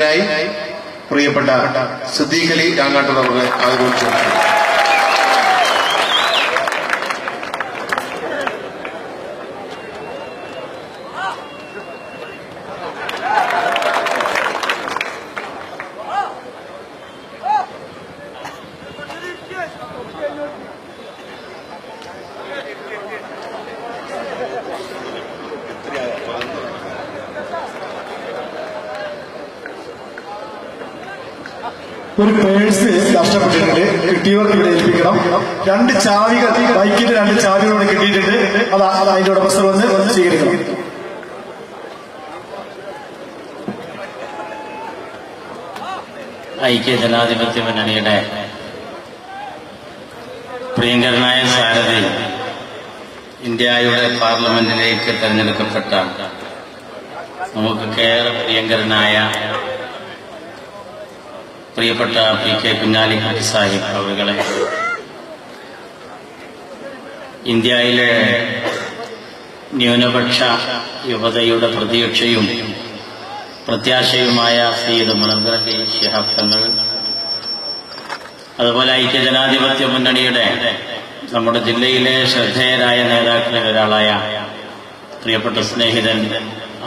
സംസാരിക്കുന്നതിനായി പ്രിയപ്പെട്ട സിദ്ദീഖ് അലി രാങ്ങാട്ടൂർ അവരെ ആദരിച്ചു ഒരു പേഴ്സ് നഷ്ടപ്പെട്ടിട്ടുണ്ട് ഇവിടെ ഏൽപ്പിക്കണം. രണ്ട് ചാവികൾ ബൈക്കിന്റെ രണ്ട് ചാവികൾ ഇവിടെ കിട്ടിയിട്ടുണ്ട്. അത് അത് അതിന്റെ ഉടമസ്ഥർ വന്ന് വന്ന് സ്വീകരിക്കണം. ഐക്യ ജനാധിപത്യ മുന്നണിയുടെ പ്രിയങ്കരനായ സാരഥി ഇന്ത്യയുടെ പാർലമെന്റിലേക്ക് തെരഞ്ഞെടുക്കപ്പെട്ട നമുക്ക് ഏറെ പ്രിയങ്കരനായ പ്രിയപ്പെട്ട പി കെ കുഞ്ഞാലി ഹാജി സാഹിബ് അവരുകളെ ഇന്ത്യയിലെ ന്യൂനപക്ഷ യുവതയുടെ പ്രതീക്ഷയും പ്രത്യാശയുമായ സീദ് മുളങ്കരട്ടി ശിഹാബ് തങ്ങൾ അതുപോലെ ഐക്യജനാധിപത്യ മുന്നണിയുടെ നമ്മുടെ ജില്ലയിലെ ശ്രദ്ധേയരായ നേതാക്കളിൽ ഒരാളായ പ്രിയപ്പെട്ട സ്നേഹിതൻ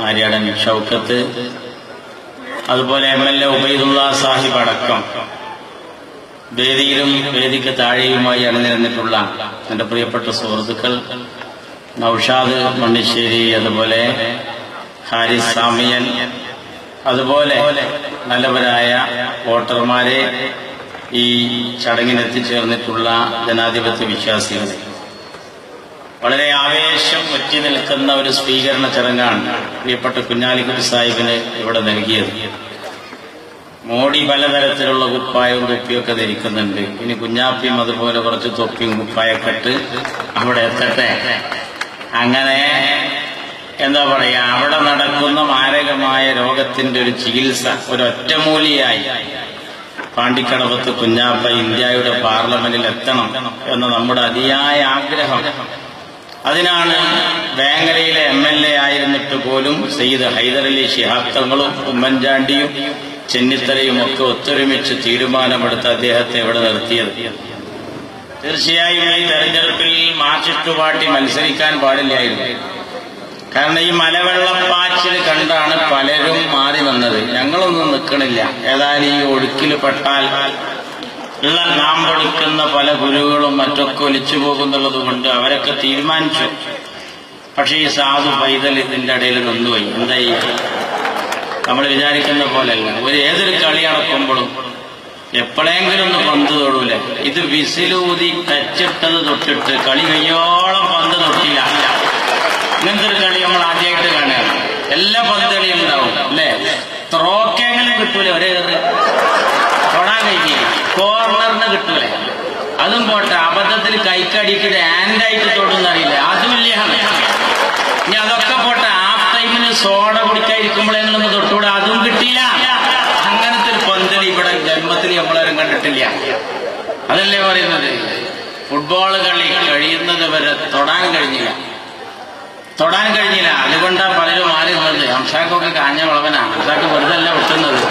ആര്യാടൻ ഷൗക്കത്ത് അതുപോലെ M L A Ubaidulla Sahib അടക്കം വേദിയിലും വേദിക്ക് താഴെയുമായി അണിനിരന്നിട്ടുള്ള എന്റെ പ്രിയപ്പെട്ട സുഹൃത്തുക്കൾ നൌഷാദ് മണ്ണിശ്ശേരി അതുപോലെ ഹാരിസ് സാമിയൻ അതുപോലെ നല്ലവരായ വോട്ടർമാരെ ഈ ചടങ്ങിനെത്തിച്ചേർന്നിട്ടുള്ള ജനാധിപത്യ വിശ്വാസികൾ വളരെ ആവേശം ഒറ്റി നിൽക്കുന്ന ഒരു സ്വീകരണ ചടങ്ങാണ് പ്രിയപ്പെട്ട കുഞ്ഞാലിക്കുട്ടി സാഹിബിന് ഇവിടെ നൽകിയത്. മോഡി പലതരത്തിലുള്ള കുപ്പായവും തൊപ്പിയൊക്കെ ധരിക്കുന്നുണ്ട്. ഇനി കുഞ്ഞാപ്പിയും അതുപോലെ കുറച്ച് തൊപ്പിയും കുപ്പായൊക്കെ ഇട്ട് അവിടെ എത്തട്ടെ? അങ്ങനെ എന്താ പറയാ അവിടെ നടക്കുന്ന മാരകമായ രോഗത്തിന്റെ ഒരു ചികിത്സ ഒരു ഒറ്റമൂലിയായി പാണ്ടിക്കടവത്ത് കുഞ്ഞാപ്പ ഇന്ത്യയുടെ പാർലമെന്റിൽ എത്തണം എന്ന നമ്മുടെ അതിയായ ആഗ്രഹം അതിനാണ് വേങ്ങരയിലെ എം എൽ എ ആയിരുന്നിട്ട് പോലും സയ്യിദ് ഹൈദരലി ശിഹാബ് തങ്ങളും ഉമ്മൻചാണ്ടിയും ചെന്നിത്തലയും ഒക്കെ ഒത്തൊരുമിച്ച് തീരുമാനമെടുത്ത് അദ്ദേഹത്തെ ഇവിടെ നിർത്തിയത്. തീർച്ചയായും ഈ തെരഞ്ഞെടുപ്പിൽ പാർട്ടി മത്സരിക്കാൻ പാടില്ലായിരുന്നു. കാരണം ഈ മലവെള്ളപ്പാച്ചിൽ കണ്ടാണ് പലരും മാറി വന്നത്. ഞങ്ങളൊന്നും നിൽക്കണില്ല. ഏതായാലും ഈ ഒഴുക്കിൽ പെട്ടാൽ ഉള്ള നാം പഠിക്കുന്ന പല ഗുരുകളും മറ്റൊക്കെ ഒലിച്ചു പോകുന്നുള്ളത് കൊണ്ട് അവരൊക്കെ തീരുമാനിച്ചു. പക്ഷെ ഈ സാധു പൈതൽ ഇതിന്റെ ഇടയിൽ നിന്നുപോയി. എന്തായി നമ്മൾ വിചാരിക്കുന്ന പോലെയല്ല. ഒരു ഏതൊരു കളി നടക്കുമ്പോഴും എപ്പോഴെങ്കിലും ഒന്ന് പന്ത് തൊടൂല. ഇത് വിസിലൂതി ടച്ചിട്ടത് തൊട്ടിട്ട് കളി കയ്യോളം പന്ത് തൊട്ടില്ല. ഇങ്ങനത്തെ ഒരു കളി നമ്മൾ ആദ്യമായിട്ട് കാണുകയാണ്. എല്ലാ പന്തളിയും ഉണ്ടാവും അല്ലേ? ത്രോക്കെങ്കിലും കിട്ടൂല? ഒരേ തൊടാൻ കഴിഞ്ഞില്ല കോർണറിന് കിട്ടൂല അതും പോട്ടെ അബദ്ധത്തിൽ കൈക്കടിക്കിട്ട് ആൻഡായിട്ട് തൊടുന്നറിയില്ല അതുമില്ല ഇനി അതൊക്കെ പോട്ടെ ആ ടൈമിന് സോഡ കുടിക്കാതിരിക്കുമ്പോഴെങ്കിലും തൊട്ടുകൂടെ അതും കിട്ടിയില്ല. അങ്ങനത്തെ ഒരു പന്തൽ ഇവിടെ ജന്മത്തിൽ നമ്മളാരും കണ്ടിട്ടില്ല. അതല്ലേ പറയുന്നത്? ഫുട്ബോൾ കളി കഴിയുന്നത് വരെ തൊടാൻ കഴിഞ്ഞില്ല. തൊടാൻ കഴിഞ്ഞില്ല. അതുകൊണ്ടാണ് പലരും മാറി നിന്നത് ഹംസാക്കൊക്കെ കാഞ്ഞ വളവനാണ് ഹംസാക്ക് വെറുതെ അല്ല വെട്ടുന്നത്.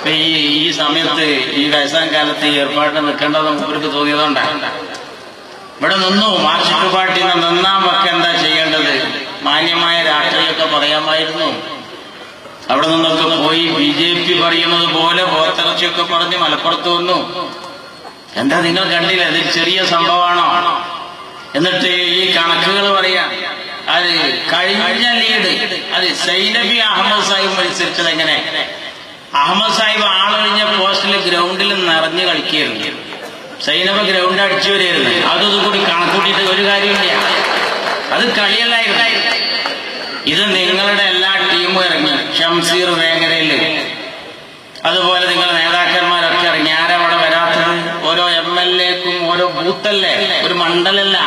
ഇപ്പൊ ഈ ഈ സമയത്ത് ഈ വയസ്സാം കാലത്ത് ഈ ഏർപ്പാടിന് നിൽക്കേണ്ടത് ഇവർക്ക് തോന്നിയതുകൊണ്ടാണ് ഇവിടെ നിന്നു മാർക്സിസ്റ്റ് പാർട്ടി നിന്നാ ഒക്കെ എന്താ ചെയ്യേണ്ടത്? മാന്യമായ രാഷ്ട്രീയമൊക്കെ പറയാമായിരുന്നു. അവിടെ നിന്നൊക്കെ പോയി ബി ജെ പി പറയുന്നത് പോലെ പോത്തിറച്ചിയൊക്കെ പറഞ്ഞ് മലപ്പുറത്ത് വന്നു. എന്താ നിങ്ങൾ കണ്ടില്ല? ഇത് ചെറിയ സംഭവമാണോ? എന്നിട്ട് ഈ കണക്കുകൾ പറയാ. അത് കഴിഞ്ഞ ലീഡ് അത് സൈനബി അഹമ്മദ് സാഹിബ് മത്സരിച്ചത് എങ്ങനെ? അഹമ്മദ് സാഹിബ് ആളൊഴിഞ്ഞ പോസ്റ്റിൽ ഗ്രൗണ്ടിൽ നിറഞ്ഞു കളിക്കുകയായിരുന്നു. സൈനബ ഗ്രൗണ്ട് അടിച്ചു വരികയായിരുന്നു. അതൊന്നും കൂടി കണക്കൂട്ടിയിട്ട് ഒരു കാര്യമില്ല അത് കളിയല്ലായിരുന്നു. ഇത് നിങ്ങളുടെ എല്ലാ ടീമും ഇറങ്ങി. ഷംസീർ വേങ്ങരയിൽ അതുപോലെ നിങ്ങളുടെ നേതാക്കന്മാരൊക്കെ ഇറങ്ങി. ആരവിടെ വരാത്തത്? ഓരോ എം എൽ എക്കും ഓരോ ബൂത്തല്ലേ? ഒരു മണ്ഡലല്ല.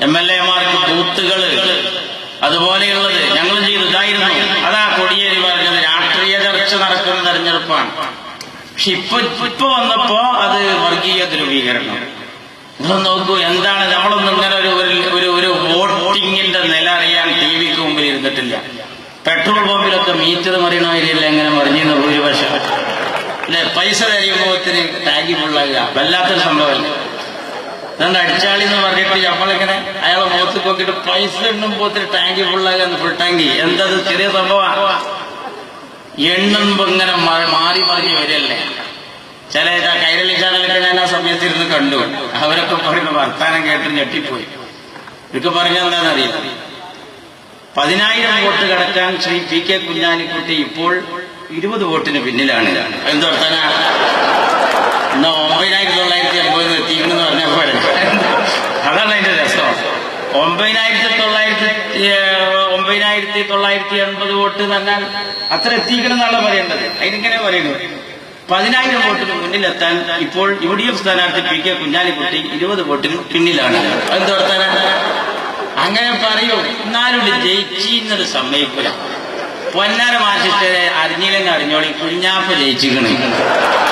എം എൽ എമാർക്ക് ബൂത്തുകൾ. അതുപോലെയുള്ളത് ഞങ്ങൾ ചെയ്തു. ഇതായിരുന്നു. അതാ കൊടിയേരി പറഞ്ഞത്. ചർച്ച നടക്കുന്ന തെരഞ്ഞെടുപ്പാണ്. പക്ഷെ ഇപ്പൊ ഇപ്പൊ വന്നപ്പോ അത് വർഗീയ ധ്രുവീകരണം. നിങ്ങൾ നോക്കൂ എന്താണ് നമ്മളൊന്നും ഇങ്ങനെ ഒരു ഒരു ഒരു വോട്ടിങ്ങിന്റെ നില അറിയാൻ ടി വിക്ക് മുമ്പിൽ ഇരുന്നിട്ടില്ല. പെട്രോൾ പമ്പിലൊക്കെ മീറ്റർ മറിയണ വരില്ല എങ്ങനെ മറിഞ്ഞിരുന്ന ഭൂരിപക്ഷം. അല്ലെ? പൈസ കഴിയുമ്പോൾ ഒത്തിരി ടാഗി ഫുള്ളാകുക. വല്ലാത്തൊരു സംഭവമല്ല? അതുകൊണ്ട് അടിച്ചാളി എന്ന് പറഞ്ഞിട്ട് നമ്മളിങ്ങനെ അയാളെ മുഖത്ത് നോക്കിയിട്ട് പൈസ ഒത്തിരി ടാങ്കി ഫുള്ളാകുക ഫുൾ ടാങ്കി എന്തത്? ചെറിയ സംഭവമാണ് എണ്ണുമ്പോ ഇങ്ങനെ മാറി മറിഞ്ഞ് വരില്ലേ ചില കൈരളി ചാനലൊക്കെ ഞാൻ ആ സമയത്തിരുന്ന് കണ്ടു. അവരൊക്കെ പറയുന്ന വർത്താനം കേട്ട് ഞെട്ടിപ്പോയി. ഇതൊക്കെ പറഞ്ഞാൽ എന്താണെന്നറിയാം പതിനായിരം വോട്ട് കടക്കാൻ ശ്രീ പി കെ കുഞ്ഞാലിക്കുട്ടി ഇപ്പോൾ ഇരുപത് വോട്ടിന് പിന്നിലാണ്. എന്ത് വർത്താന? എന്നാ ഒമ്പതിനായിരത്തി തൊള്ളായിരത്തി അമ്പത് എത്തിക്കണമെന്ന് പറഞ്ഞ അതാണ് അതിന്റെ രസം. ഒമ്പതിനായിരത്തി തൊള്ളായിരത്തി ഒമ്പതിനായിരത്തി തൊള്ളായിരത്തി എൺപത് വോട്ട് തന്നാൽ അത്ര എത്തിക്കണം എന്നാണ് പറയേണ്ടത്. അതിനിങ്ങനെ പറയുന്നു പതിനായിരം വോട്ടിന് മുന്നിലെത്താൻ ഇപ്പോൾ യു ഡി എഫ് സ്ഥാനാർത്ഥി പി കെ കുഞ്ഞാലിക്കുട്ടി ഇരുപത് വോട്ടിന് പിന്നിലാണ്. വർത്താന? അങ്ങനെ പറയൂ. എന്നാലും ജയിച്ചെന്നത് സമ്മതിക്കില്ല പൊന്നാര മാസത്തെ അറിഞ്ഞില്ലെന്ന് അറിഞ്ഞോളി. കുഞ്ഞാപ്പ ജയിച്ചിരിക്കണേ.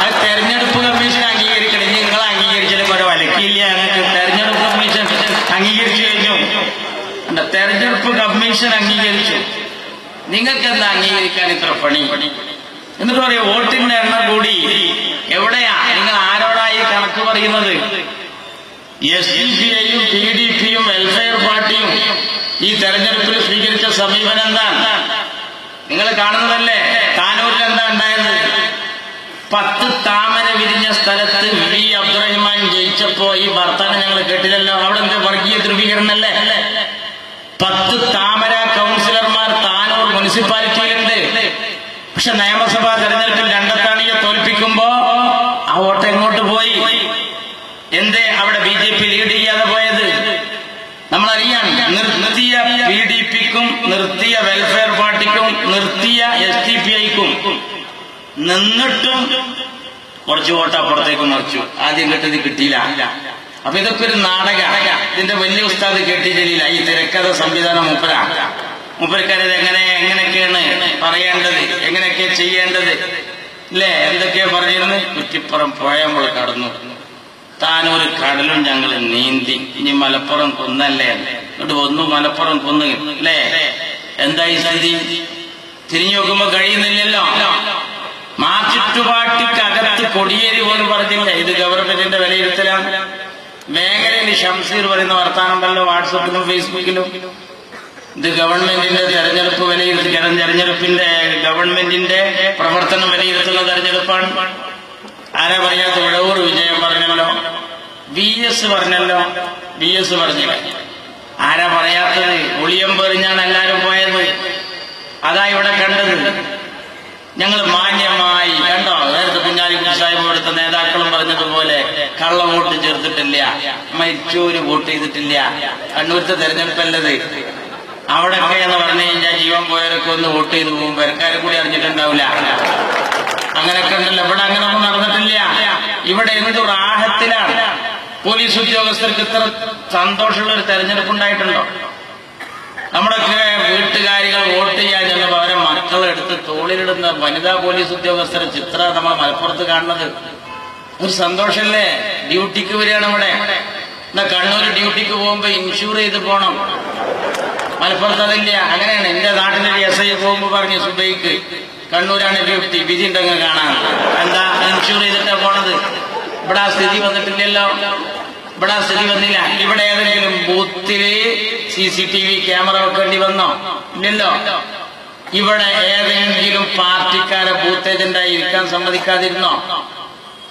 അത് തെരഞ്ഞെടുപ്പ് കമ്മീഷൻ അംഗീകരിക്കണം. നിങ്ങൾ അംഗീകരിച്ചാലും കുറെ വലക്കില്ല ഞങ്ങൾക്ക് തെരഞ്ഞെടുപ്പ് കമ്മീഷൻ അംഗീകരിച്ചു കഴിഞ്ഞു അല്ല, തെരഞ്ഞെടുപ്പ് കമ്മീഷൻ അംഗീകരിച്ചു. നിങ്ങൾക്ക് എന്താ അംഗീകരിക്കാൻ ഇത്ര പണി? എന്നിട്ട് പറയാം വോട്ടിന്റെ എണ്ണം കൂടി. എവിടെയാ? നിങ്ങൾ ആരോടായി കണക്ക് പറയുന്നത്? എസ് ഡി പി ഐയും പി ഡി പിയും വെൽഫെയർ പാർട്ടിയും ഈ തെരഞ്ഞെടുപ്പിൽ സ്വീകരിച്ച സമീപനം എന്താ? നിങ്ങൾ കാണുന്നതല്ലേ? താനൂരിൽ എന്താ ഉണ്ടായത്? പത്ത് താമര വിരിഞ്ഞ സ്ഥലത്ത് വി അബ്ദുറഹ്മാൻ ജയിച്ചപ്പോ ഈ ഭർത്താനം ഞങ്ങൾ കേട്ടില്ലല്ലോ. അവിടെ എന്താ വർഗീയ ധ്രുവീകരണല്ലേ? പത്ത് താമര കൗൺസിലർമാർ താനൂർ മുനിസിപ്പാലിറ്റിയിലുണ്ട്. പക്ഷെ നിയമസഭാ തെരഞ്ഞെടുപ്പിൽ രണ്ടത്താണിയെ തോൽപ്പിക്കുമ്പോ ആ വോട്ട് എങ്ങോട്ട് പോയി? എന്തേ അവിടെ ബി ജെ പി ലീഡ് ചെയ്യാതെ പോയത്? നമ്മളറിയാം നിർത്തിയ പി ഡി പിക്കും നിർത്തിയ വെൽഫെയർ പാർട്ടിക്കും നിർത്തിയ എസ് ടി പി ഐക്കും നിന്നിട്ടും കുറച്ച് വോട്ട് അപ്പുറത്തേക്ക് മറിച്ചു. ആദ്യം കിട്ടിയത് കിട്ടിയില്ല. അപ്പൊ ഇതൊക്കെ ഒരു നാടക. ഇതിന്റെ വലിയ ഉസ്താദ് കേട്ടിട്ടില്ല ഈ തിരക്കഥ സംവിധാനം മുപ്പര. മുപ്പരക്കാരത് എങ്ങനെ എങ്ങനെയൊക്കെയാണ് പറയേണ്ടത് എങ്ങനെയൊക്കെ ചെയ്യേണ്ടത്. അല്ലേ എന്തൊക്കെയാ പറഞ്ഞിരുന്നു? കുറ്റിപ്പുറം പോയമ്പോൾ കടന്നു. താനൊരു കടലും ഞങ്ങൾ നീന്തി. ഇനി മലപ്പുറം കുന്നല്ലേ? എന്നിട്ട് ഒന്ന് മലപ്പുറം കൊന്നു. അല്ലേ എന്തായി സ്ഥിതി? തിരിഞ്ഞു നോക്കുമ്പോ കഴിയുന്നില്ലല്ലോ. മാച്ചിട്ടുപാട്ടിക്കകത്ത് കൊടിയേരി പോലും പറഞ്ഞില്ല? ഇത് ഗവൺമെന്റിന്റെ വിലയിരുത്തലാണ്. മേഖലയിൽ ഷംസീർ പറയുന്ന വർത്താനമുണ്ടല്ലോ വാട്സപ്പിലും ഫേസ്ബുക്കിലും. ഇത് ഗവൺമെന്റിന്റെ തെരഞ്ഞെടുപ്പ് വിലയിരുത്തി തെരഞ്ഞെടുപ്പിന്റെ ഗവൺമെന്റിന്റെ പ്രവർത്തനം വിലയിരുത്തുന്ന തെരഞ്ഞെടുപ്പാണ്. ആരാ പറയാത്ത ഉഴവൂർ വിജയം പറഞ്ഞല്ലോ? വി എസ് പറഞ്ഞല്ലോ? വി എസ് പറഞ്ഞില്ല. ആരാ പറയാത്തത്? ഒളിയം പെറിഞ്ഞാണ് എല്ലാരും പോയത്. അതാ ഇവിടെ കണ്ടത്. ഞങ്ങൾ മാന്യമായി കണ്ടോ? നേരത്തെ കുഞ്ഞാലിക്കുട്ടി സാഹിബ് നേതാക്കളും പറഞ്ഞതുപോലെ കള്ള വോട്ട് ചേർത്തിട്ടില്ല. മരിച്ചൂര് വോട്ട് ചെയ്തിട്ടില്ല. കണ്ണൂരത്തെ തെരഞ്ഞെടുപ്പല്ലത്. അവിടെയൊക്കെ എന്ന് പറഞ്ഞു കഴിഞ്ഞാൽ ജീവൻ പോയവരൊക്കെ ഒന്ന് വോട്ട് ചെയ്തു പോകും. പെരക്കാരെ കൂടി അറിഞ്ഞിട്ടുണ്ടാവില്ല. അങ്ങനെയൊക്കെ ഉണ്ടല്ലോ. ഇവിടെ അങ്ങനെ ഒന്നും നടന്നിട്ടില്ല. ഇവിടെ എന്ത് റാഹത്തിലാണ്? പോലീസ് ഉദ്യോഗസ്ഥർക്ക് ഇത്ര സന്തോഷമുള്ള ഒരു തെരഞ്ഞെടുപ്പ് ഉണ്ടായിട്ടുണ്ടോ? നമ്മുടെയൊക്കെ വീട്ട് തോളിലിടുന്ന വനിതാ പോലീസ് ഉദ്യോഗസ്ഥരെ ചിത്രം നമ്മൾ മലപ്പുറത്ത് കാണുന്നത്. ഒരു സന്തോഷല്ലേ? ഡ്യൂട്ടിക്ക് വരികയാണ് ഇവിടെ. എന്നാ കണ്ണൂർ ഡ്യൂട്ടിക്ക് പോകുമ്പോ ഇൻഷൂർ ചെയ്ത് പോണം. മലപ്പുറത്ത് അതില്ല. അങ്ങനെയാണ്. എന്റെ നാട്ടിലെ എസ് ഐ പോകുമ്പോ പറഞ്ഞു സുബൈക്ക് കണ്ണൂരാണ് ഡ്യൂട്ടി. വിധി ഉണ്ടെങ്കിൽ കാണാൻ. എന്താ? ഇൻഷൂർ ചെയ്തിട്ടാ പോണത്. ഇവിടെ ആ സ്ഥിതി വന്നിട്ടില്ലല്ലോ. ഇവിടെ ആ സ്ഥിതി വന്നില്ല. ഇവിടെ ഏതെങ്കിലും ബൂത്തിൽ C C T V camera വെക്കേണ്ടി വന്നോ? ഇല്ലല്ലോ. ഇവിടെ ഏതെങ്കിലും പാർട്ടിക്കാരെ ബൂത്ത് ഏജന്റായി ഇരിക്കാൻ സമ്മതിക്കാതിരുന്നോ?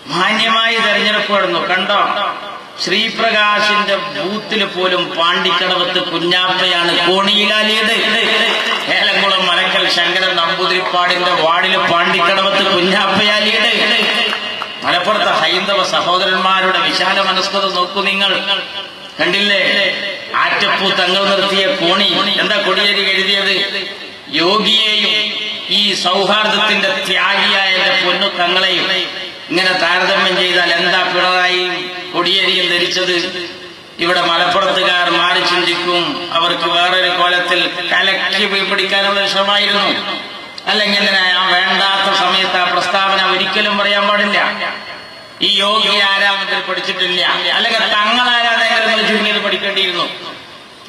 മാന്യമായി തെരഞ്ഞെടുപ്പ് നടന്നു കണ്ടോ? ശ്രീപ്രകാശിന്റെ ബൂത്തിൽ പോലും പാണ്ടിക്കടവത്ത് കുഞ്ഞാപ്പയാണ് കോണിയിലാലിയത്. ഏലംകുളം മലക്കൽ ശങ്കരൻ നമ്പൂതിരിപ്പാടിന്റെ വാർഡിൽ പാണ്ടിക്കടവത്ത് കുഞ്ഞാപ്പയാലിയത്. മലപ്പുറത്തെ ഹൈന്ദവ സഹോദരന്മാരുടെ വിശാല മനസ്കത നോക്കൂ നിങ്ങൾ. കണ്ടില്ലേ? ആറ്റപ്പൂ തങ്ങൾ നിർത്തിയ കോണി. എന്താ കൊടിയേരി എഴുതിയത്? യോഗിയെയും ഈ സൗഹാർദ്ദത്തിന്റെ ത്യാഗിയായ എന്റെ പൊന്നു തങ്ങളെയും ഇങ്ങനെ താരതമ്യം ചെയ്താൽ എന്താ പിണറായി കൊടിയേരിയിൽ ധരിച്ചത്? ഇവിടെ മലപ്പുറത്തുകാർ മാറി ചിന്തിക്കും. അവർക്ക് വേറൊരു കോലത്തിൽ കലക്കി പിടിക്കാനുള്ള ശ്രമമായിരുന്നു. അല്ലെങ്കിൽ ആ വേണ്ടാത്ത സമയത്ത് ആ പ്രസ്താവന ഒരിക്കലും പറയാൻ പാടില്ല? ഈ യോഗി ആരാമത്തിൽ പഠിച്ചിട്ടില്ല. അല്ലെങ്കിൽ തങ്ങൾ ആരാധകർ ചുരുങ്ങിയത് പഠിക്കേണ്ടിയിരുന്നു.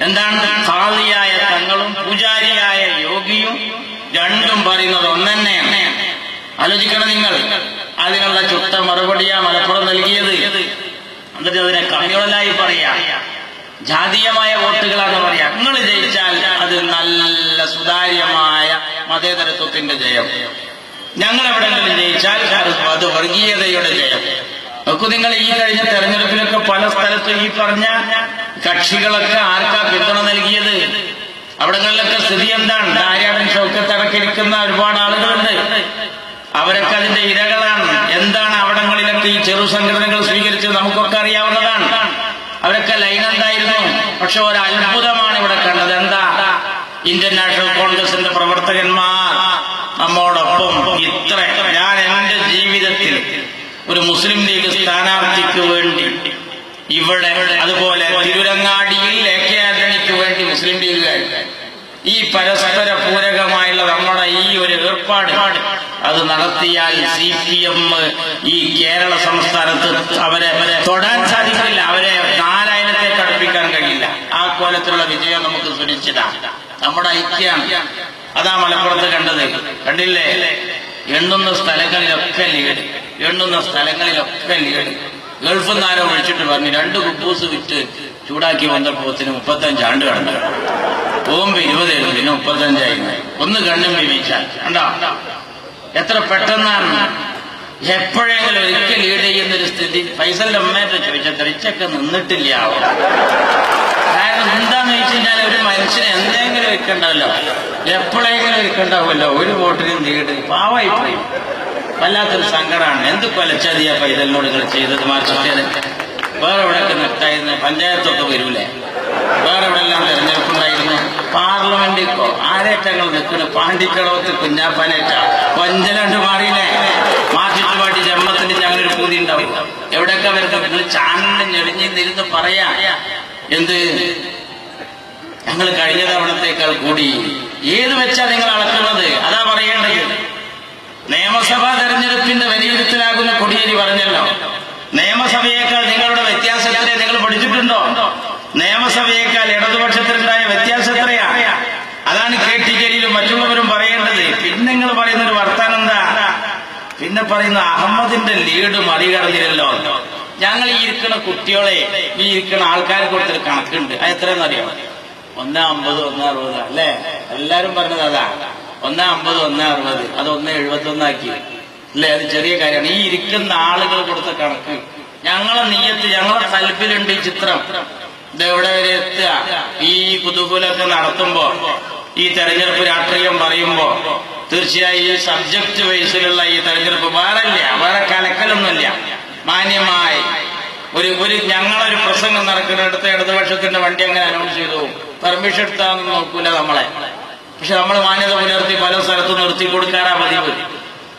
എന്താണ്? ഖാദിയായ തങ്ങളും പൂജാരിയായ യോഗിയും രണ്ടും പറയുന്നത് ഒന്നെന്നെയാണ്. ആലോചിക്കണം നിങ്ങൾ. അതിനുള്ള ചുട്ട മറുപടിയാ മലപ്പുറം നൽകിയത്. എന്നിട്ട് അതിനെ കമ്മ്യൂണലായി പറയാ. ജാതീയമായ വോട്ടുകളാണ് പറയാ. നിങ്ങൾ ജയിച്ചാൽ അത് നല്ല സുതാര്യമായ മതേതരത്വത്തിന്റെ ജയം. ഞങ്ങൾ എവിടെങ്കിലും ജയിച്ചാൽ അത് വർഗീയതയുടെ ജയം. നോക്കൂ നിങ്ങൾ ഈ കഴിഞ്ഞ തെരഞ്ഞെടുപ്പിലൊക്കെ പല സ്ഥലത്തും ഈ പറഞ്ഞ കക്ഷികളൊക്കെ ആർക്കാ പിന്തുണ നൽകിയത്? അവിടങ്ങളിലൊക്കെ സ്ഥിതി എന്താണ്? ധാരാളം ഷൗക്കത്ത് അടക്കിയിരിക്കുന്ന ഒരുപാട് ആളുകളുണ്ട്. അവരൊക്കെ അതിന്റെ ഇരകളാണ്. എന്താണ് അവിടങ്ങളിലൊക്കെ ഈ ചെറു സംഘടനകൾ സ്വീകരിച്ചത്? നമുക്കൊക്കെ അറിയാവുന്നതാണ്. അവരൊക്കെ ലൈൻ എന്തായിരുന്നു? പക്ഷെ ഒരു അത്ഭുതമാണ് ഇവിടെ കണ്ടത്. എന്താ? ഇന്ത്യൻ നാഷണൽ കോൺഗ്രസിന്റെ പ്രവർത്തകന്മാർ നമ്മോടൊപ്പം ഇത്ര ഞാൻ എന്റെ ജീവിതത്തിൽ ഒരു മുസ്ലിം ലീഗ് സ്ഥാനാർത്ഥിക്ക് വേണ്ടി ഇവിടെ അതുപോലെ തിരുരങ്ങാടിയിൽ എ കെ ആന്റണിക്ക് വേണ്ടി മുസ്ലിം ലീഗുകാർ ഈ പരസ്പര പൂരകമായുള്ള നമ്മുടെ ഈ ഒരു ഏർപ്പാട് അത് നടത്തിയാൽ സി പി എം ഈ കേരള സംസ്ഥാനത്ത് അവരെ തൊടാൻ സാധിക്കില്ല. അവരെ നാരായണത്തെ കടുപ്പിക്കാൻ കഴിയില്ല. ആ കോലത്തിലുള്ള വിജയം നമുക്ക് സുനിശ്ചിതാണ് നമ്മുടെ ഐക്യമാണ് അതാ മലപ്പുറത്ത് കണ്ടത്. കണ്ടില്ലേ? എണ്ണുന്ന സ്ഥലങ്ങളിലൊക്കെ ലീഡ്. എണ്ണുന്ന സ്ഥലങ്ങളിലൊക്കെ ലീഡ്. ഗൾഫിൽ നിന്ന് ആരോ വിളിച്ചിട്ട് പറഞ്ഞു. രണ്ട് കുബൂസ് വിറ്റ് ചൂടാക്കി വന്നപ്പോത്തിന് മുപ്പത്തഞ്ച് ആണ്ട് കടന്നു. ബോംബ് പിന്നെ മുപ്പത്തഞ്ചായി ഒന്ന് കണ്ണും വിരിച്ചാൽ. കണ്ടോ? എത്ര പെട്ടെന്നാണ്. എപ്പോഴെങ്കിലും ഒരിക്കൽ ലീഡ് ചെയ്യുന്ന ഒരു സ്ഥിതി. ഫൈസലിന്റെ അമ്മയുടെ ചോദിച്ചാൽ തെളിച്ചൊക്കെ നിന്നിട്ടില്ല. കാരണം എന്താന്ന് വെച്ച് കഴിഞ്ഞാൽ ഒരു മനുഷ്യനെ എന്തെങ്കിലും വെക്കണ്ടാവല്ലോ. എപ്പോഴെങ്കിലും വെക്കണ്ടാവുമല്ലോ ഒരു വോട്ടിനും ലീഡ് പാവായി പോയി വല്ലാത്തൊരു സങ്കടമാണ്. എന്ത് കൊലച്ചതിയാ പൈതലിനോട് നിങ്ങൾ ചെയ്തത് മാർച്ചിട്ടേത് വേറെ എവിടെയൊക്കെ നിർത്തായിരുന്നു. പഞ്ചായത്തൊക്കെ വരൂലേ? വേറെ എവിടെല്ലാം തെരഞ്ഞെടുപ്പുണ്ടായിരുന്നു. ഇപ്പോ ആരേറ്റങ്ങൾ നിൽക്കുന്നു? പാണ്ടിക്കടവത്ത് കുഞ്ഞാപ്പാനേറ്റ. കൊഞ്ചലണ്ട് മാറിയില്ലേ? മാർച്ചിട്ട് പാട്ടി ജന്മത്തിന്റെ ഞങ്ങളൊരു പൂതി ഉണ്ടാവും. എവിടെയൊക്കെ നിങ്ങൾ ചാനലിൽ ഞെളിഞ്ഞിരുന്ന് പറയാ. എന്ത്? ഞങ്ങൾ കഴിഞ്ഞ തവണത്തേക്കാൾ കൂടി ഏത് വെച്ചാ നിങ്ങൾ അളക്കുന്നത്? അതാ പറയേണ്ടത്. നിയമസഭാ തെരഞ്ഞെടുപ്പിന്റെ വിലയിരുത്തലാകുന്ന കൊടിയേരി പറഞ്ഞല്ലോ നിയമസഭയേക്കാൾ നിങ്ങളുടെ വ്യത്യാസത്തിനെ നിങ്ങൾ പഠിച്ചിട്ടുണ്ടോ നിയമസഭയേക്കാൾ ഇടതുപക്ഷത്തിനുണ്ടായ വ്യത്യാസം എത്രയാ അതാണ് കെ ടി ജലീലും മറ്റുള്ളവരും പറയേണ്ടത് പിന്നെ നിങ്ങൾ പറയുന്ന ഒരു വർത്താനം എന്താ പിന്നെ പറയുന്ന അഹമ്മദിന്റെ ലീഡ് മറികടന്നില്ലല്ലോ. ഞങ്ങൾ ഈ ഇരിക്കുന്ന കുട്ടികളെ ഈ ഇരിക്കുന്ന ആൾക്കാരെ കൊടുത്തൊരു കണക്കുണ്ട്. അത് എത്രയെന്ന് അറിയാം? ഒന്ന് അമ്പത് ഒന്ന് അറുപത് അല്ലേ? എല്ലാരും പറഞ്ഞത് അതാ. ഒന്ന് അമ്പത് ഒന്ന് അറുപത്. അത് ഒന്ന് എഴുപത്തി ഒന്നാക്കി അല്ലേ? അത് ചെറിയ കാര്യമാണ്. ഈ ഇരിക്കുന്ന ആളുകൾ കൊടുത്ത കണക്ക്. ഞങ്ങളെ നീയത്ത് ഞങ്ങളെ കൽപ്പിലുണ്ട് ഈ ചിത്രം. ഇതെവിടെ വരെ എത്തുക? ഈ കുതുകൂലൊക്കെ നടത്തുമ്പോ ഈ തെരഞ്ഞെടുപ്പ് രാഷ്ട്രീയം പറയുമ്പോ തീർച്ചയായും ഈ സബ്ജക്ട് വൈസിലുള്ള ഈ തെരഞ്ഞെടുപ്പ് വേറെ ഇല്ല വേറെ കലക്കലൊന്നുമില്ല. മാന്യമായി ഒരു ഒരു ഞങ്ങളൊരു പ്രസംഗം നടക്കുന്നിടത്ത് ഇടതുപക്ഷത്തിന്റെ വണ്ടി അങ്ങനെ അനൗൺസ് ചെയ്തു. പെർമിഷൻ എടുത്താന്ന് നോക്കൂല നമ്മളെ. പക്ഷെ നമ്മൾ മാന്യത പുലർത്തി പല സ്ഥലത്തും നിർത്തി കൊടുക്കാറാ പതിവ്.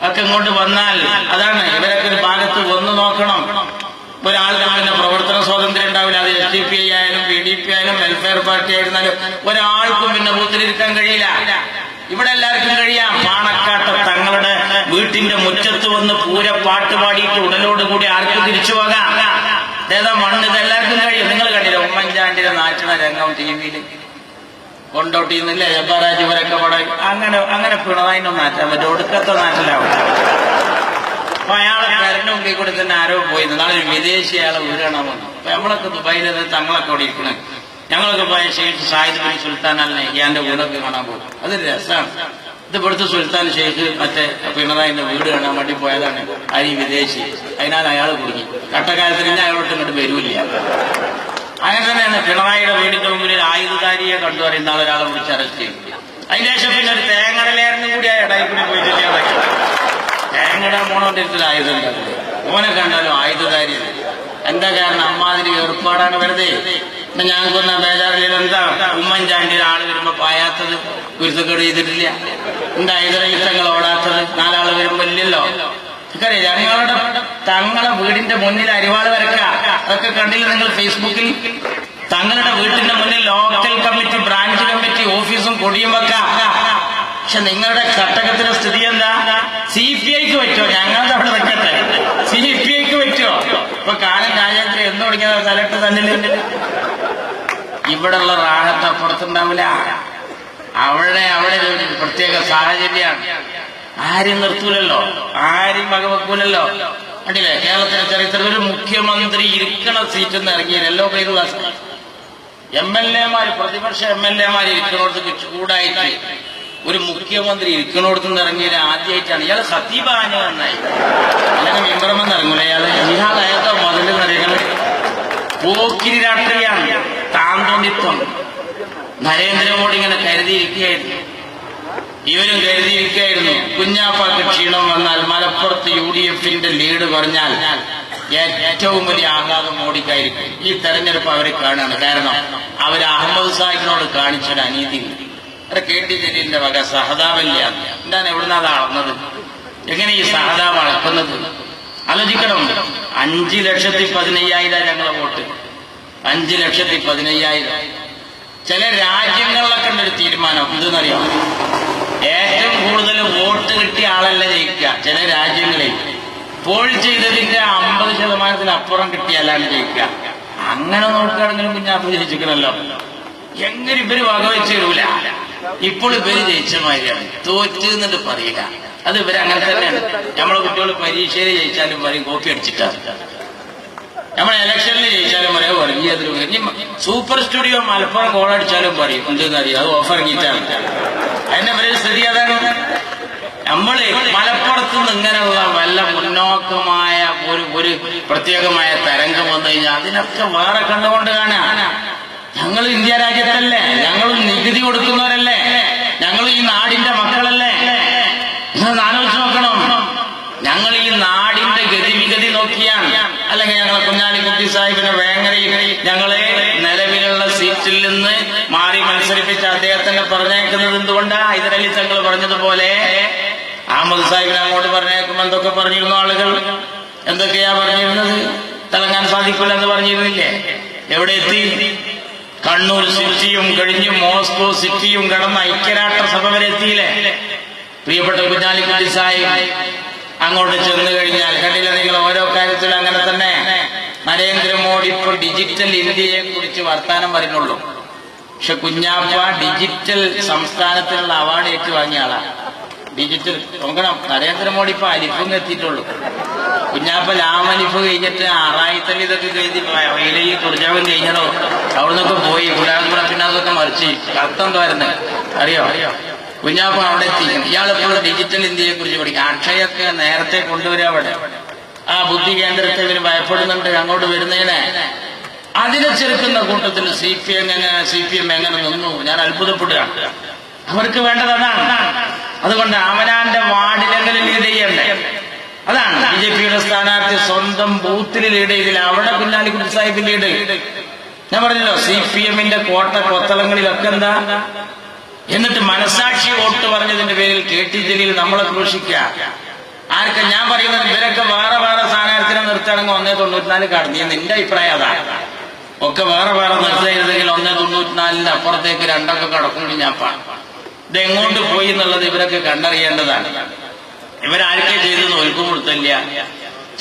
ഒക്കെ ഇങ്ങോട്ട് വന്നാൽ അതാണ് ഇവരൊക്കെ ഒരു ഭാഗത്ത് വന്ന് നോക്കണം. പിന്നെ പ്രവർത്തന സ്വാതന്ത്ര്യം ഉണ്ടാവില്ല. അത് എസ് ഡി പി ഐ ആയാലും ബി ഡി പി ആയാലും വെൽഫെയർ പാർട്ടി ആയിരുന്നാലും ഒരാൾക്കും പിന്നെ ബൂത്തിലിരിക്കാൻ കഴിയില്ല. ഇവിടെ എല്ലാവർക്കും കഴിയാം. പാണക്കാട്ട തങ്ങളുടെ വീട്ടിന്റെ മുറ്റത്ത് വന്ന് പൂര പാട്ട് പാടിയിട്ട് ഉടലോടുകൂടി ആർക്കും തിരിച്ചു പോകാം. ഏതാ മണ്ണ് ഇത് എല്ലാവർക്കും കഴിയും. നിങ്ങൾ കണ്ടില്ല ഉമ്മൻചാണ്ടിയുടെ നാറ്റണ രംഗം ടി വിയിൽ കൊണ്ടോട്ടിന്നില്ലേ ജബ്ബാറാജ് ഇവരൊക്കെ പട? അങ്ങനെ അങ്ങനെ പിണറായിനൊന്നും നാറ്റാൻ പറ്റും. ഒടുക്കത്തെ നാട്ടിലാവും. അപ്പൊ അയാളെ കരന്റെ മുമ്പിൽ കൂടി തന്നെ ആരോ പോയി. നാളെ വിദേശി അയാളെ ഊരണം അപ്പൊ നമ്മളൊക്കെ ദുബായിൽ തങ്ങളൊക്കെ ഓടിയിരിക്കണേ ഞങ്ങളൊക്കെ പോയ ഷെയ്ഖ് സായിദ് ബിൻ സുൽത്താൻ അല്ലെ നെഹ്യാന്റെ വീടൊക്കെ കാണാൻ പോകും അതൊരു രസമാണ് ഇത് സുൽത്താൻ ഷെയ്ഖ് മറ്റേ പിണറായിന്റെ വീട് കാണാൻ വേണ്ടി പോയതാണ്. അരി വിദേശി. അതിനാൽ അയാൾ കുടുങ്ങി. കട്ടക്കാലത്തിന് തന്നെ അയാളോട്ട് ഇങ്ങോട്ട് വരൂല്ല. അങ്ങനെ തന്നെയാണ് പിണറായിയുടെ വീടിന്റെ മുമ്പിൽ ആയുധധാരിയെ കണ്ടു പറയുന്ന ആൾ ഒരാളെ വിളിച്ച് അറസ്റ്റ് ചെയ്യും അതിന് ശേഷം പിന്നെ ഒരു തേങ്ങടലേറിനും കൂടി ആ ഇടയിൽ കൂടി പോയി തേങ്ങയുടെ മോണോണ്ടിരിക്കുന്ന ആയുധം ഓനെ കണ്ടാലും ആയുധധാരി. എന്താ കാരണം? അമ്മാതിരി ഏർപ്പാടാണ് വെറുതെ. ഞങ്ങൾക്കൊന്ന ബേജാറില്ല എന്താ ഉമ്മൻചാണ്ടിയുടെ ആൾ വരുമ്പോ പായാത്തത് ഗുരുത്തക്കേട് ചെയ്തിട്ടില്ല. എന്താ ഇതര യുദ്ധങ്ങൾ ഓടാത്തത് നാലാൾ വരുമ്പോ ഇല്ലല്ലോ. ഞങ്ങളുടെ തങ്ങളെ വീടിന്റെ മുന്നിൽ അരിവാൾ വരക്ക അതൊക്കെ കണ്ടില്ല നിങ്ങൾ ഫേസ്ബുക്കിൽ? തങ്ങളുടെ വീട്ടിന്റെ മുന്നിൽ ലോക്കൽ കമ്മിറ്റി ബ്രാഞ്ച് കമ്മിറ്റി ഓഫീസും കൊടിയും വെക്കാം. പക്ഷെ നിങ്ങളുടെ ഘട്ടകത്തിന്റെ സ്ഥിതി എന്താ? സി പി ഐക്ക് പറ്റുമോ? ഞങ്ങളുടെ അവിടെ വെക്കട്ടെ. സി പി ഇപ്പൊ കാലം രാജേന്ദ്രൻ എന്ന് തുടങ്ങിയ തലട്ട് തന്നെ ഇവിടെയുള്ള റാഹത്ത് അപ്പുറത്തുണ്ടാവില്ല. അവിടെ അവിടെ ഒരു പ്രത്യേക സാഹചര്യമാണ്. ആരും നിർത്തൂലല്ലോ. ആരും വകവെക്കൂലല്ലോ. കണ്ടില്ലേ? കേരളത്തിലെ ചരിത്രത്തിൽ ഒരു മുഖ്യമന്ത്രി ഇരിക്കണ സീറ്റിൽ നിന്ന് ഇറങ്ങിയല്ലോ. പേര് എം എൽ എമാർ പ്രതിപക്ഷ എം എൽ എമാർ ഇരിക്കണോടത്ത് ചൂടായിട്ട് ഒരു മുഖ്യമന്ത്രി ഇരിക്കണോടത്ത് നിന്ന് ഇറങ്ങിയത് ആദ്യമായിട്ടാണ്. ഇയാൾ സത്യപാന നന്നായി അല്ലെങ്കിൽ മെമ്പറമെന്ന് ഇറങ്ങൂല. ഇയാൾ അയാൾക്ക് മുതൽ നരേന്ദ്ര പോക്കിരി രാഷ്ട്രീയാണ്. താന്തോന്നിത്വം നരേന്ദ്രമോദി ഇങ്ങനെ കരുതിയിരിക്കുകയായിരുന്നു. ഇവരും കരുതിയിരിക്കുകയായിരുന്നു കുഞ്ഞാപ്പാക്ക് ക്ഷീണം വന്നാൽ മലപ്പുറത്ത് യു ഡി എഫിന്റെ ലീഡ് പറഞ്ഞാൽ ഏറ്റവും വലിയ ആഘാതം മോഡിക്കായിരിക്കും ഈ തെരഞ്ഞെടുപ്പ് അവർ കാണുകയാണ്. കാരണം അവർ അഹമ്മദ് സാഹിബിനോട് കാണിച്ചൊരു അനീതി അവരെ കേട്ടി ടി ജലീലിന്റെ വക സഹതാവല്ല. എന്താണ് എവിടുന്ന അത് അളന്നത്? എങ്ങനെ ഈ സഹതാവ് അളക്കുന്നത്? ആലോചിക്കണം. അഞ്ചു ലക്ഷത്തി പതിനയ്യായിരം ഞങ്ങളെ വോട്ട്. അഞ്ചു ലക്ഷത്തി പതിനയ്യായിരം. ചില രാജ്യങ്ങളിലൊക്കെ ഒരു തീരുമാനം. എന്തെന്നറിയാം? ഏറ്റവും കൂടുതൽ വോട്ട് കിട്ടിയ ആളല്ല ജയിക്കുക. ചില രാജ്യങ്ങളിൽ. പോൾ ചെയ്തതിന്റെ അമ്പത് ശതമാനത്തിനപ്പുറം കിട്ടിയാലാണ് ജയിക്കുക. അങ്ങനെ നോക്കുകയാണെങ്കിലും കുഞ്ഞാപ്പ് ജയിച്ചിക്കണല്ലോ എങ്ങനെ ഇവർ വകവെച്ച് തരൂല? ഇപ്പോൾ ഇവർ ജയിച്ച മാതിരിയാണ്. തോറ്റ് എന്നിട്ട് പറയില്ല. അത് ഇവർ അങ്ങനെ തന്നെയാണ്. നമ്മളെ കുട്ടികൾ പരീക്ഷയിൽ ജയിച്ചാലും പറയും കോപ്പി അടിച്ചിട്ടാണ് നമ്മൾ ഇലക്ഷനിൽ ജയിച്ചാലും പറയും വർഗീയത്തിൽ ഇനി സൂപ്പർ സ്റ്റുഡിയോ മലപ്പുറം ഗോളടിച്ചാലും പറയും. എന്തെന്ന് അറിയാം അത് ഓഫർ ഇറങ്ങിയിട്ടാണ് അതിന്റെ ഒരു സ്ഥിതി അതാണ്. നമ്മൾ മലപ്പുറത്ത് നിന്ന് ഇങ്ങനെയുള്ള വല്ല മുന്നോക്കമായ ഒരു ഒരു പ്രത്യേകമായ തരംഗം വന്നു കഴിഞ്ഞാൽ അതിനൊക്കെ വേറെ കണ്ടുകൊണ്ട് കാണാം. ഞങ്ങൾ ഇന്ത്യ രാജ്യത്തല്ലേ? ഞങ്ങൾ നികുതി കൊടുക്കുന്നവരല്ലേ? ഞങ്ങൾ ഈ നാടിന്റെ മക്കളല്ലേ? നിങ്ങൾ ആലോചിച്ച് നോക്കണം. ഞങ്ങൾ ഈ നാടിന്റെ ഗതി ഗതിവിഗതി നോക്കിയാണ് അല്ലെങ്കിൽ ഞങ്ങളെ കുഞ്ഞാലിക്കുട്ടി സാഹിബിനെ വേങ്ങരയിൽ ഞങ്ങളെ നിലവിലുള്ള സീറ്റിൽ നിന്ന് മാറി മത്സരിപ്പിച്ച് അദ്ദേഹത്തിനെ പറഞ്ഞേക്കുന്നത് എന്തുകൊണ്ടാ? ഇതിനലി തങ്ങൾ പറഞ്ഞതുപോലെ അഹമ്മദ് സാഹിബിനെ അങ്ങോട്ട് പറഞ്ഞേക്കും എന്തൊക്കെ പറഞ്ഞിരുന്നു ആളുകൾ? എന്തൊക്കെയാ പറഞ്ഞിരുന്നത്? തിളങ്ങാൻ സാധിക്കില്ല എന്ന് പറഞ്ഞിരുന്നില്ലേ? എവിടെ എത്തി? കണ്ണൂർ സിറ്റിയും കഴിഞ്ഞ് മോസ്കോ സിറ്റിയും കടന്ന ഐക്യരാഷ്ട്രസഭ വരെ എത്തിയില്ലേ? പ്രിയപ്പെട്ട കുഞ്ഞാലിക്കുട്ടി സായി അങ്ങോട്ട് ചെന്നു കഴിഞ്ഞാൽ കണ്ടില്ല നിങ്ങൾ ഓരോ കാര്യത്തിലും അങ്ങനെ തന്നെ? നരേന്ദ്രമോദി ഇപ്പൊ ഡിജിറ്റൽ ഇന്ത്യയെ കുറിച്ച് വർത്താനം പറയുന്നുള്ളൂ. പക്ഷെ കുഞ്ഞാപ്പ ഡിജിറ്റൽ സംസ്ഥാനത്തിനുള്ള അവാർഡ് ഏറ്റുവാങ്ങിയ ആളാണ് ഡിജിറ്റൽ നോക്കണം. നരേന്ദ്രമോദി ഇപ്പൊ അലിഫും എത്തിയിട്ടുള്ളൂ. കുഞ്ഞാപ്പ ലാമലിഫ് കഴിഞ്ഞിട്ട് ആറായിരത്തല്ലി ഇതൊക്കെ കഴിഞ്ഞ് ഈ കുറിച്ചാവൻ കഴിഞ്ഞതോ? അവിടുന്നൊക്കെ പോയി. ഗുലാകുറ പിന്നെ അതൊക്കെ മറിച്ച്. അർത്ഥം തോരുന്നത് അറിയോ? അറിയോ കുഞ്ഞാപ്പ അവിടെ എത്തി ഇയാളിപ്പോൾ ഡിജിറ്റൽ ഇന്ത്യയെ കുറിച്ച് പഠിക്കും അക്ഷയൊക്കെ നേരത്തെ കൊണ്ടുവരാ അവിടെ. ആ ബുദ്ധി കേന്ദ്രത്തെ ഇവർ ഭയപ്പെടുന്നുണ്ട്. അങ്ങോട്ട് വരുന്നതിനെ. അതിനെ ചെറുക്കുന്ന കൂട്ടത്തിൽ സി പി എം എങ്ങനെ സി പി എം എങ്ങനെ നിന്നു? ഞാൻ അത്ഭുതപ്പെടുകയാണ്. അവർക്ക് വേണ്ടത് അതാണ്. അതുകൊണ്ട് അവനാന്റെ വാർഡിലെങ്കിലും ലീഡ് ചെയ്യണ്ടേ? അതാണ് ബി ജെ പിയുടെ സ്ഥാനാർത്ഥി സ്വന്തം ബൂത്തിൽ ലീഡ് ചെയ്തില്ല. അവിടെ കുഞ്ഞാലിക്കുട്ടി സാഹിബ് ലീഡ് ഞാൻ പറഞ്ഞല്ലോ സി പി എമ്മിന്റെ കോട്ട കൊത്തളങ്ങളിലൊക്കെ എന്താ? എന്നിട്ട് മനസാക്ഷി വോട്ട് പറഞ്ഞതിന്റെ പേരിൽ കെ ടി ജലീൽ നമ്മളെ ക്രൂശിക്കുക. ആർക്ക? ഞാൻ പറയുന്നത് ഇവരൊക്കെ വേറെ വേറെ സ്ഥാനാർത്ഥിനെ നിർത്തണമെങ്കിൽ ഒന്നേ തൊണ്ണൂറ്റിനാല് കടന്നു നിന്റെ അഭിപ്രായം അതാണ് ഒക്കെ വേറെ വേറെ നിർത്തരുതെങ്കിൽ ഒന്നേ തൊണ്ണൂറ്റിനാലിന്റെ അപ്പുറത്തേക്ക് രണ്ടൊക്കെ കടക്കുമ്പോൾ ഞാൻ പാ ഇത് എങ്ങോട്ട് പോയി എന്നുള്ളത് ഇവരൊക്കെ കണ്ടറിയേണ്ടതാണ്. ഇവരാർക്കെ ചെയ്തു ഒരുക്കും കൊടുത്തില്ല.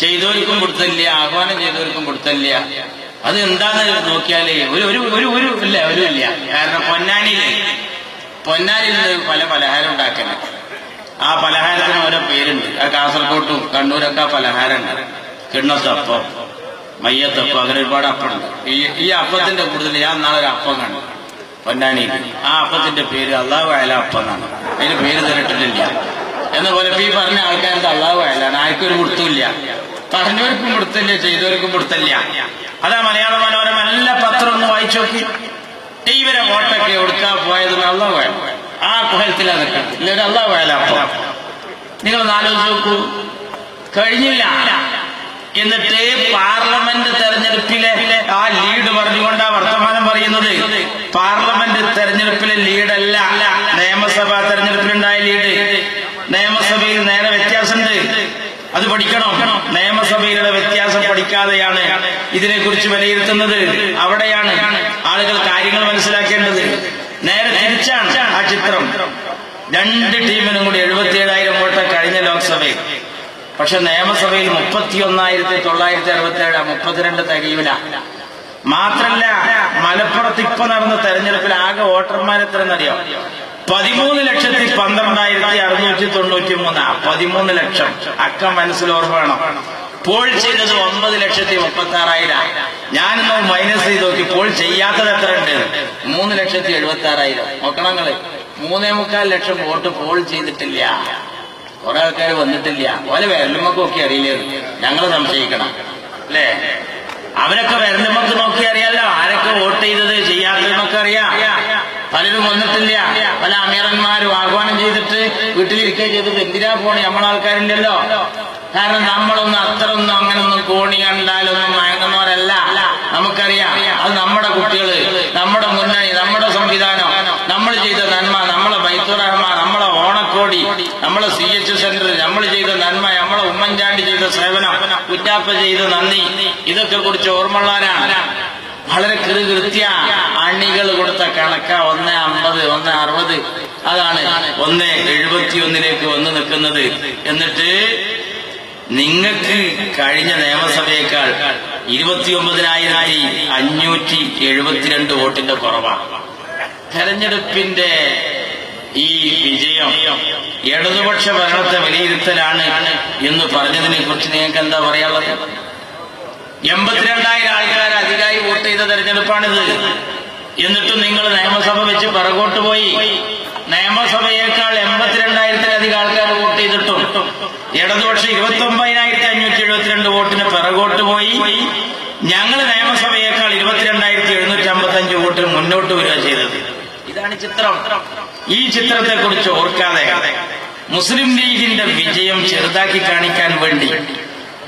ചെയ്തവർക്കും കൊടുത്തില്ല. ആഹ്വാനം ചെയ്തവർക്കും കൊടുത്തില്ല. അത് എന്താന്ന് നോക്കിയാലേ ഒരു ഒരു ഒരു ഒരു ഇല്ല ഒരു ഇല്ല കാരണം പൊന്നാനിയിലെ പൊന്നാനിയിൽ നിന്ന് പല പലഹാരം ഉണ്ടാക്കുന്നത് ആ പലഹാരത്തിന് ഓരോ പേരുണ്ട്. ആ കാസർഗോട്ടും കണ്ണൂരൊക്കെ ആ പലഹാരമുണ്ട്. കിണ്ണത്തപ്പം മയ്യത്തപ്പം അങ്ങനെ ഒരുപാട് അപ്പമുണ്ട്. ഈ ഈ അപ്പത്തിന്റെ കൂടുതൽ ഞാൻ നാളെ ഒരു അപ്പം കണ്ടു പൊന്നാനി. ആ അപ്പത്തിന്റെ പേര് അള്ളാഹു അയല അപ്പം എന്നാണ് അതിന് പേര് തരട്ടിട്ടില്ല എന്ന പോലെ ഈ പറഞ്ഞ ആൾക്കാരുടെ അള്ളാഹു അയലാണ് ആർക്കും ഒരു കൊടുത്തില്ല പറഞ്ഞവർക്കും കൊടുത്തില്ല ചെയ്തവർക്കും കൊടുത്തില്ല അതാ മലയാള മനോരമ എല്ലാ പത്രം ഒന്ന് വായിച്ചു നോക്കി. ഇവരെ വോട്ടൊക്കെ എടുക്കാ പോയത് അള്ളാഹു അയല ആ കുഹലത്തിലാ അതൊക്കെ ഇല്ലൊരു അള്ളാഹു അയല അപ്പം. നിങ്ങൾ നാലോ നോക്കൂ. കഴിഞ്ഞില്ല. എന്നിട്ട് പാർലമെന്റ് തെരഞ്ഞെടുപ്പിലെ ആ ലീഡ് പറഞ്ഞുകൊണ്ടാ വർത്തമാനം പറയുന്നത്. പാർലമെന്റ് തെരഞ്ഞെടുപ്പിലെ ലീഡല്ല നിയമസഭാ തെരഞ്ഞെടുപ്പിലുണ്ടായ ലീഡ്. നിയമസഭയിൽ നേരെ വ്യത്യാസമുണ്ട്. അത് പഠിക്കണം. നിയമസഭയിലുള്ള വ്യത്യാസം പഠിക്കാതെയാണ് ഇതിനെക്കുറിച്ച് വിലയിരുത്തുന്നത്. അവിടെയാണ് ആളുകൾ കാര്യങ്ങൾ മനസ്സിലാക്കേണ്ടത്. നേരെ തിരിച്ചാണ് ആ ചിത്രം. രണ്ട് ടീമിനും കൂടി എഴുപത്തിയേഴായിരം വോട്ട് കഴിഞ്ഞ ലോക്സഭയിൽ. പക്ഷെ നിയമസഭയിൽ മുപ്പത്തി ഒന്നായിരത്തി തൊള്ളായിരത്തി അറുപത്തി ഏഴ് മുപ്പത്തിരണ്ട് തികയൂല. മാത്രല്ല മലപ്പുറത്ത് ഇപ്പൊ നടന്ന തെരഞ്ഞെടുപ്പിൽ ആകെ വോട്ടർമാർ എത്രയെന്നറിയോ? പതിമൂന്ന് ലക്ഷത്തി പന്ത്രണ്ടായിരത്തി അറുന്നൂറ്റി തൊണ്ണൂറ്റി മൂന്ന് പതിമൂന്ന് ലക്ഷം. അക്കം മനസ്സിൽ ഓർമ്മ പോൾ ചെയ്തത് ഒമ്പത് ലക്ഷത്തി മുപ്പത്തി ആറായിരം ഞാനിന്ന് മൈനസ് ചെയ്ത് നോക്കി പോൾ ചെയ്യാത്തത് എത്ര ഉണ്ട് മൂന്ന് ലക്ഷത്തി എഴുപത്തി ആറായിരം നോക്കണങ്ങൾ മൂന്നേ മുക്കാൽ ലക്ഷം വോട്ട് പോൾ ചെയ്തിട്ടില്ല. കുറെ ആൾക്കാർ വന്നിട്ടില്ല. ഓലെ വിരലുമൊക്കെ അറിയില്ലേ? ഞങ്ങൾ സംശയിക്കണം. അല്ലേ? അവരൊക്കെ വിരലുമൊക്കെ നോക്കി അറിയാലോ? ആരൊക്കെ വോട്ട് ചെയ്തത് ചെയ്യാത്തതെന്നൊക്കെ അറിയാം. പലരും വന്നിട്ടില്ല. പല അമീറന്മാരും ആഹ്വാനം ചെയ്തിട്ട് വീട്ടിലിരിക്കുക ചെയ്തിട്ട് എന്തിനാ പോണി നമ്മളെ ആൾക്കാരില്ലല്ലോ കാരണം നമ്മളൊന്നും അത്രയൊന്നും അങ്ങനൊന്നും കോണി കണ്ടാലൊന്നും മയങ്ങുന്നവരല്ല. നമുക്കറിയാം. അത് നമ്മുടെ കുട്ടികൾ നമ്മുടെ മുന്നണി നമ്മുടെ സംവിധാനം നമ്മൾ ചെയ്ത നന്മ നമ്മളെ ബൈത്തുറഹ്മ നമ്മളെ ഓണക്കോടി നമ്മളെ സി എച്ച് സെന്റർ നമ്മൾ ചെയ്ത നന്മ നമ്മളെ ഉമ്മൻചാണ്ടി ചെയ്ത സേവനം കുറ്റാപ്പ ചെയ്ത നന്ദി ഇതൊക്കെ കുറിച്ച് ഓർമ്മയുള്ളവരാണ്. വളരെ കൃത്യ അണികൾ കൊടുത്ത കണക്ക ഒന്ന് അമ്പത് ഒന്ന് അറുപത്. അതാണ് ഒന്ന് എഴുപത്തിയൊന്നിലേക്ക് വന്ന് നിൽക്കുന്നത്. എന്നിട്ട് നിങ്ങൾക്ക് കഴിഞ്ഞ നിയമസഭയേക്കാൾ ഇരുപത്തിയൊമ്പതിനായിരത്തി അഞ്ഞൂറ്റി എഴുപത്തിരണ്ട് വോട്ടിന്റെ കുറവാണ് തെരഞ്ഞെടുപ്പിന്റെ ഈ വിജയം ഇടതുപക്ഷ ഭരണത്തെ വിലയിരുത്തലാണ് എന്ന് പറഞ്ഞതിനെ കുറിച്ച് നിങ്ങൾക്ക് എന്താ പറയാനുള്ളത്? എൺപത്തിരണ്ടായിരം ആൾക്കാർ അധികമായി വോട്ട് ചെയ്ത തെരഞ്ഞെടുപ്പാണിത്. എന്നിട്ടും നിങ്ങൾ നിയമസഭ വെച്ച് പിറകോട്ട് പോയി. നിയമസഭയേക്കാൾ എൺപത്തിരണ്ടായിരത്തിലധികം ആൾക്കാർ വോട്ട് ചെയ്തിട്ടും ഇടതുപക്ഷം ഇരുപത്തി ഒമ്പതിനായിരത്തി അഞ്ഞൂറ്റി എഴുപത്തിരണ്ട് വോട്ടിന് പിറകോട്ട് പോയി. ഞങ്ങൾ നിയമസഭയേക്കാൾ ഇരുപത്തിരണ്ടായിരത്തി എഴുന്നൂറ്റി അമ്പത്തി അഞ്ച് വോട്ടിന് മുന്നോട്ട് വരിക ചിത്രം. ഈ ചിത്രത്തെ കുറിച്ച് ഓർക്കാതെ മുസ്ലിം ലീഗിന്റെ വിജയം ചെറുതാക്കി കാണിക്കാൻ വേണ്ടി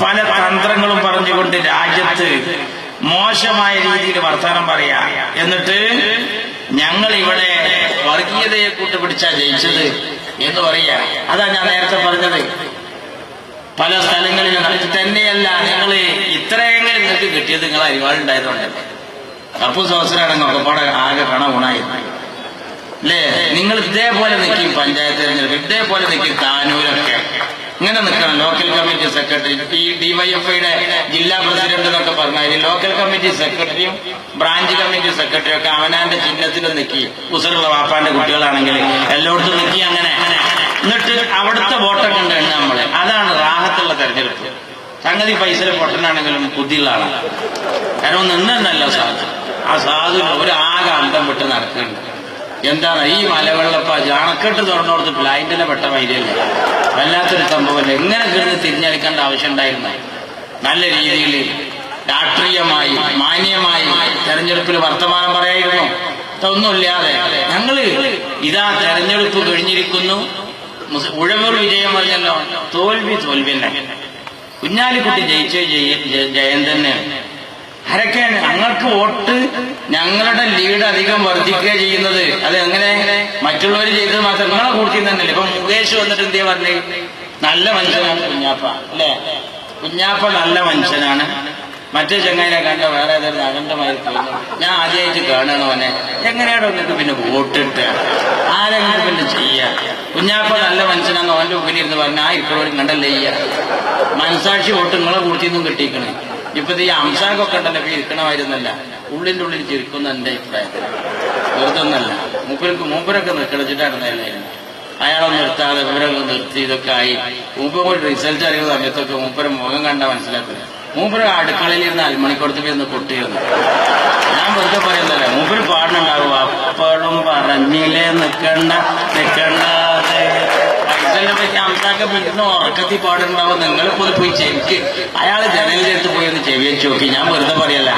പല തന്ത്രങ്ങളും പറഞ്ഞുകൊണ്ട് രാജ്യത്ത് മോശമായ രീതിയിൽ വർത്തമാനം പറയാ. എന്നിട്ട് ഞങ്ങൾ ഇവിടെ വർഗീയതയെ കൂട്ടുപിടിച്ചാ ജയിച്ചത് എന്ന് പറയാ. അതാ ഞാൻ നേരത്തെ പറഞ്ഞത്. പല സ്ഥലങ്ങളിലും നടത്തി തന്നെയല്ല നിങ്ങൾ ഇത്രയെങ്കിലും നിങ്ങൾക്ക് കിട്ടിയത് നിങ്ങൾ അരിവാളുണ്ടായതുകൊണ്ട്. കപ്പു ഒക്കെ പാടെ ആകെ കണ ഗുണായിരുന്നു അല്ലേ നിങ്ങൾ ഇതേപോലെ നിൽക്കും പഞ്ചായത്ത് തെരഞ്ഞെടുപ്പ് ഇതേപോലെ നിൽക്കും താനൂരൊക്കെ. ഇങ്ങനെ നിൽക്കണം. ലോക്കൽ കമ്മിറ്റി സെക്രട്ടറി ഈ ഡിവൈഎഫ്ഐയുടെ ജില്ലാ പ്രസിഡന്റ് എന്നൊക്കെ പറഞ്ഞാൽ ലോക്കൽ കമ്മിറ്റി സെക്രട്ടറിയും ബ്രാഞ്ച് കമ്മിറ്റി സെക്രട്ടറിയും ഒക്കെ അവനാന്റെ ചിഹ്നത്തിൽ നിൽക്കി. ഉസറുള്ള വാപ്പാന്റെ കുട്ടികളാണെങ്കിൽ എല്ലായിടത്തും നിൽക്കി അങ്ങനെ. എന്നിട്ട് അവിടുത്തെ വോട്ടൊക്കെ ഉണ്ട് നമ്മൾ. അതാണ് റാഹത്തുള്ള തെരഞ്ഞെടുപ്പ്. സംഗതി പൈസ പൊട്ടനാണെങ്കിലും ബുദ്ധിയുള്ള ആളാണ് കാരണം നിന്നല്ല സാധു. ആ സാധു ഒരു ആകെ അന്തം വിട്ട് നടക്കുന്നുണ്ട്. എന്താണ് ഈ മലവെള്ളപ്പ? അണക്കെട്ട് തുറന്നോടത്ത് ബ്ലൈൻഡിലെ പെട്ട മൈലല്ല വല്ലാത്തൊരു സംഭവമല്ല എങ്ങനെ കിടന്ന് തിരിഞ്ഞടിക്കേണ്ട ആവശ്യം ഉണ്ടായിരുന്ന? നല്ല രീതിയിൽ രാഷ്ട്രീയമായി മാന്യമായി തെരഞ്ഞെടുപ്പിൽ വർത്തമാനം പറയായിരുന്നു. ഇതൊന്നുമില്ലാതെ ഞങ്ങൾ ഇതാ തെരഞ്ഞെടുപ്പ് കഴിഞ്ഞിരിക്കുന്നു. ഉഴവർ വിജയം പറഞ്ഞല്ലോ. തോൽവി തോൽവി തന്നെ കുഞ്ഞാലിക്കുട്ടി ജയിച്ചേ ജയ ജയ- തന്നെയാണ് ആരൊക്കെ ഞങ്ങൾക്ക് വോട്ട് ഞങ്ങളുടെ ലീഡ് അധികം വർദ്ധിക്കുക ചെയ്യുന്നത്. അത് എങ്ങനെ മറ്റുള്ളവർ ചെയ്തത് മാത്രം. നിങ്ങളെ കൂട്ടി തന്നെയല്ലേ? ഇപ്പൊ മുകേഷ് വന്നിട്ട് എന്തേ പറഞ്ഞു? നല്ല മനുഷ്യനാണ് കുഞ്ഞാപ്പ അല്ലേ? കുഞ്ഞാപ്പ നല്ല മനുഷ്യനാണ്. മറ്റേ ചെങ്ങായിനെ കണ്ട വേറെ ഏതൊരു അഖണ്ഡമായി തോന്നുന്നു. ഞാൻ ആദ്യമായിട്ട് കാണണവനെ എങ്ങനെയാണോ നിങ്ങൾക്ക് പിന്നെ വോട്ടിട്ട് ആരെങ്കിലും പിന്നെ ചെയ്യാ? കുഞ്ഞാപ്പ നല്ല മനുഷ്യനാന്ന് അവന്റെ മുമ്പിൽ ഇരുന്ന് പറഞ്ഞാൽ ആ ഇപ്പോഴും കണ്ടല്ലേ ചെയ്യാ മനസാക്ഷി വോട്ട് നിങ്ങളെ കൂട്ടിന്നും കിട്ടിക്കണേ ഇപ്പൊ ഈ അംശാകൊക്കെ ഉണ്ടല്ലോ ഇരിക്കണമായിരുന്നല്ല ഉള്ളിന്റെ ഉള്ളിൽ ചിരിക്കുന്ന എന്റെ അഭിപ്രായത്തിൽ വെറുതെ ഒന്നല്ല. മൂപ്പർക്ക് മൂപ്പരൊക്കെ നിൽക്കണിച്ചിട്ടായിരുന്നല്ലായിരുന്നു അയാളൊന്നും നിർത്താതെ ഇവരൊക്കെ നിർത്തി ഇതൊക്കെ ആയി. മൂപ്പർ റിസൾട്ട് അറിയുന്ന സമയത്തൊക്കെ മൂപ്പര മുഖം കണ്ട മനസ്സിലാക്കുക മൂപ്പര അടുക്കളയിൽ ഇരുന്ന് അൽമണിക്കുടത്ത് ഇരുന്ന് പൊട്ടിയിരുന്നു. ഞാൻ വെറുതെ പറയുന്നല്ലേ മൂപ്പര് പാടുന്നുണ്ടാവും അപ്പോഴും പറഞ്ഞില്ലേ നിൽക്കണ്ട നിക്കണ്ടാതെ പൈസനെ പറ്റി അംസാക്കെ പറ്റുന്ന ഉറക്കത്തിൽ പാടുന്നുണ്ടാവും നിങ്ങൾ പോയി ചെവിക്ക് അയാൾ ജനലിന്റെ പോയി ഒന്ന് ചെവി ചോക്കി ഞാൻ വെറുതെ പറയല്ല.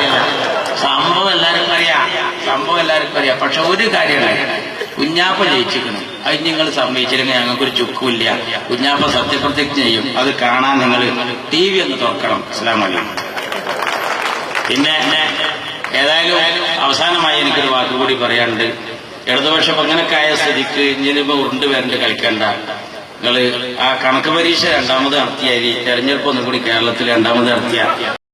സംഭവം എല്ലാവർക്കും അറിയാം. സംഭവം എല്ലാവർക്കും അറിയാം. പക്ഷെ ഒരു കാര്യമാണ് കുഞ്ഞാപ്പ ജയിച്ചിരിക്കണം അത് നിങ്ങൾ സമ്മതിച്ചില്ലെങ്കിൽ ഞങ്ങൾക്കൊരു ചുക്കുമില്ല. കുഞ്ഞാപ്പ സത്യപ്രതിജ്ഞ ചെയ്യും. അത് കാണാൻ നിങ്ങൾ ടി വി ഒന്ന് തുറക്കണം. അസ്ലാം വലൈക്കും പിന്നെ ഏതായാലും അവസാനമായി എനിക്കൊരു വാക്കുകൂടി പറയാനുണ്ട്. ഇടതുപക്ഷം അങ്ങനെ ആയ സ്ഥിതിക്ക് ഇനി ഉരുണ്ട് വരണ്ട് കളിക്കണ്ട. നിങ്ങൾ ആ കണക്ക് പരീക്ഷ രണ്ടാമത് നടത്തിയായി തെരഞ്ഞെടുപ്പ് ഒന്നും കൂടി കേരളത്തിൽ രണ്ടാമത് നടത്തിയ